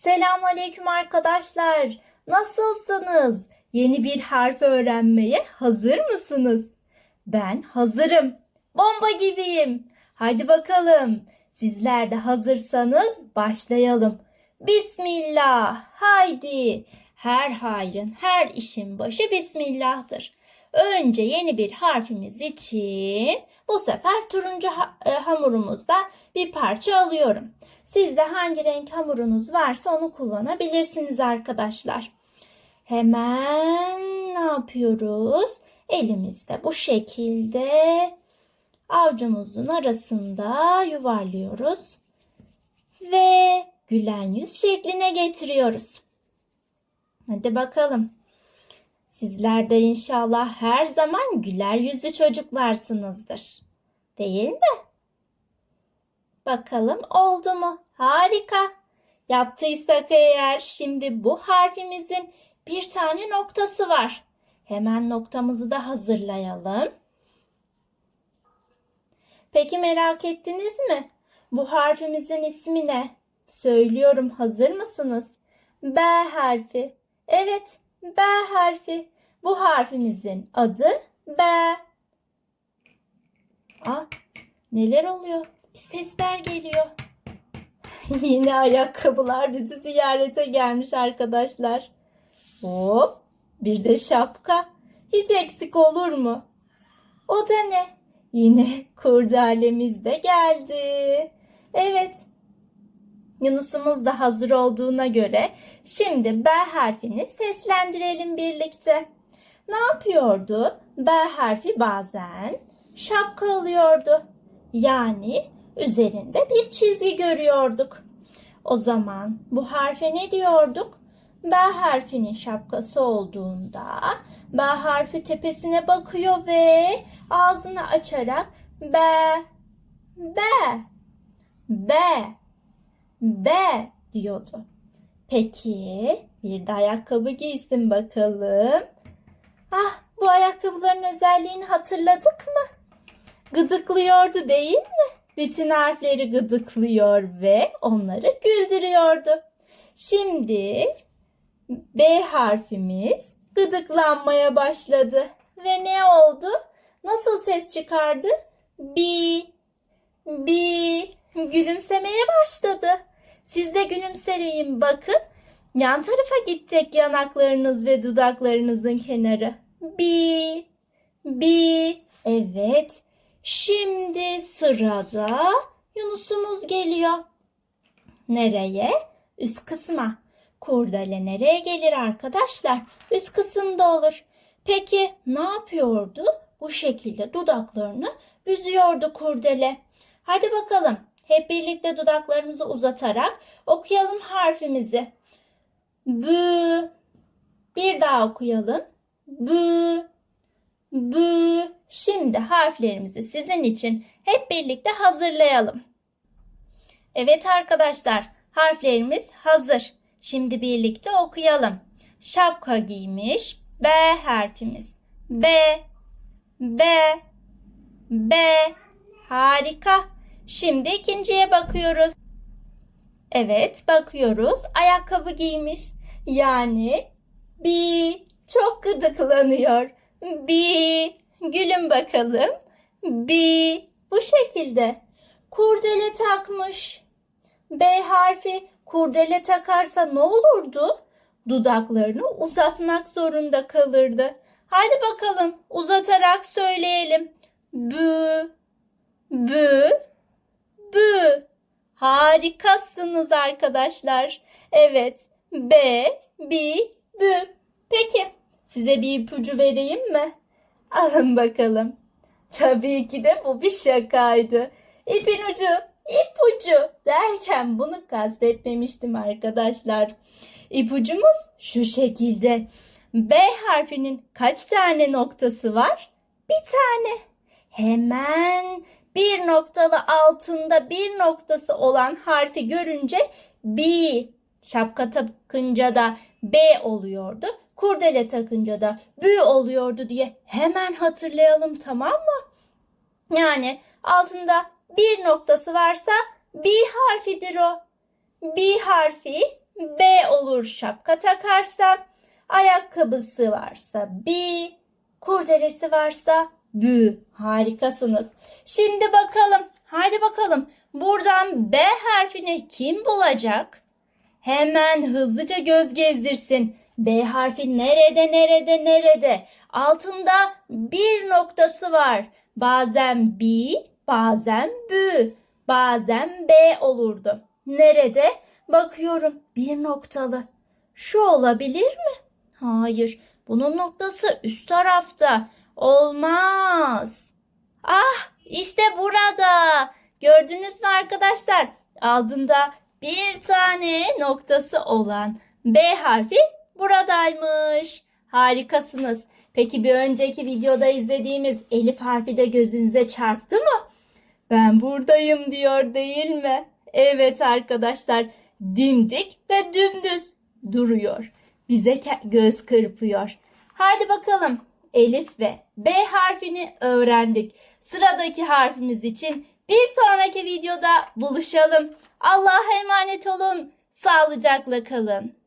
Selamünaleyküm arkadaşlar. Nasılsınız? Yeni bir harf öğrenmeye hazır mısınız? Ben hazırım. Bomba gibiyim. Haydi bakalım. Sizler de hazırsanız başlayalım. Bismillah. Haydi. Her hayrın, her işin başı Bismillah'tır. Önce yeni bir harfimiz için bu sefer turuncu e, hamurumuzdan bir parça alıyorum. Sizde hangi renk hamurunuz varsa onu kullanabilirsiniz arkadaşlar. Hemen ne yapıyoruz? Elimizde bu şekilde avucumuzun arasında yuvarlıyoruz ve gülen yüz şekline getiriyoruz. Hadi bakalım. Sizler de inşallah her zaman güler yüzlü çocuklarsınızdır. Değil mi? Bakalım oldu mu? Harika. Yaptıysak eğer şimdi bu harfimizin bir tane noktası var. Hemen noktamızı da hazırlayalım. Peki merak ettiniz mi? Bu harfimizin ismi ne? Söylüyorum hazır mısınız? B harfi. Evet, B harfi. Bu harfimizin adı B. Aa, neler oluyor? Sesler geliyor. Yine ayakkabılar bizi ziyarete gelmiş arkadaşlar. Hop, bir de şapka. Hiç eksik olur mu? O da ne? Yine kurdalemiz de geldi. Evet, Yunus'umuz da hazır olduğuna göre şimdi B harfini seslendirelim birlikte. Ne yapıyordu? B harfi bazen şapka alıyordu. Yani üzerinde bir çizgi görüyorduk. O zaman bu harfe ne diyorduk? B harfinin şapkası olduğunda B harfi tepesine bakıyor ve ağzını açarak B, B, B B diyordu. Peki bir de ayakkabı giysin bakalım. Ah bu ayakkabıların özelliğini hatırladık mı? Gıdıklıyordu değil mi? Bütün harfleri gıdıklıyor ve onları güldürüyordu. Şimdi B harfimiz gıdıklanmaya başladı. Ve ne oldu? Nasıl ses çıkardı? Bi, bi, gülümsemeye başladı. Siz de gülümseyin bakın. Yan tarafa gidecek yanaklarınız ve dudaklarınızın kenarı. Bi, bi. Evet. Şimdi sırada Yunus'umuz geliyor. Nereye? Üst kısma. Kurdele nereye gelir arkadaşlar? Üst kısımda olur. Peki ne yapıyordu? Bu şekilde dudaklarını büzüyordu kurdele. Hadi bakalım. Hep birlikte dudaklarımızı uzatarak okuyalım harfimizi. Bü. Bir daha okuyalım. Bü. Bü. Şimdi harflerimizi sizin için hep birlikte hazırlayalım. Evet arkadaşlar, harflerimiz hazır. Şimdi birlikte okuyalım. Şapka giymiş B harfimiz. B. B. B. Harika. Şimdi ikinciye bakıyoruz. Evet, bakıyoruz. Ayakkabı giymiş. Yani bi çok gıdıklanıyor. Bi gülün bakalım. Bi bu şekilde. Kurdele takmış. B harfi kurdele takarsa ne olurdu? Dudaklarını uzatmak zorunda kalırdı. Haydi bakalım uzatarak söyleyelim. Bü, bü, bü. Harikasınız arkadaşlar. Evet. B, bi, bü. Peki. Size bir ipucu vereyim mi? Alın bakalım. Tabii ki de bu bir şakaydı. İpin ucu, ipucu derken bunu kastetmemiştim arkadaşlar. İpucumuz şu şekilde. B harfinin kaç tane noktası var? Bir tane. Hemen bir noktalı altında bir noktası olan harfi görünce B, şapka takınca da B oluyordu. Kurdele takınca da bü oluyordu diye hemen hatırlayalım tamam mı? Yani altında bir noktası varsa B harfidir o. B harfi B olur. Şapka takarsam ayakkabısı varsa B, kurdelesi varsa bü. Harikasınız. Şimdi bakalım. Haydi bakalım. Buradan B harfini kim bulacak? Hemen hızlıca göz gezdirsin. B harfi nerede, nerede, nerede? Altında bir noktası var. Bazen B, bazen bü, bazen B olurdu. Nerede? Bakıyorum bir noktalı. Şu olabilir mi? Hayır. Bunun noktası üst tarafta. Olmaz. Ah işte burada. Gördünüz mü arkadaşlar? Altında bir tane noktası olan B harfi buradaymış. Harikasınız. Peki bir önceki videoda izlediğimiz Elif harfi de gözünüze çarptı mı? Ben buradayım diyor değil mi? Evet arkadaşlar dimdik ve dümdüz duruyor. Bize göz kırpıyor. Hadi bakalım Elif ve B harfini öğrendik. Sıradaki harfimiz için bir sonraki videoda buluşalım. Allah'a emanet olun. Sağlıcakla kalın.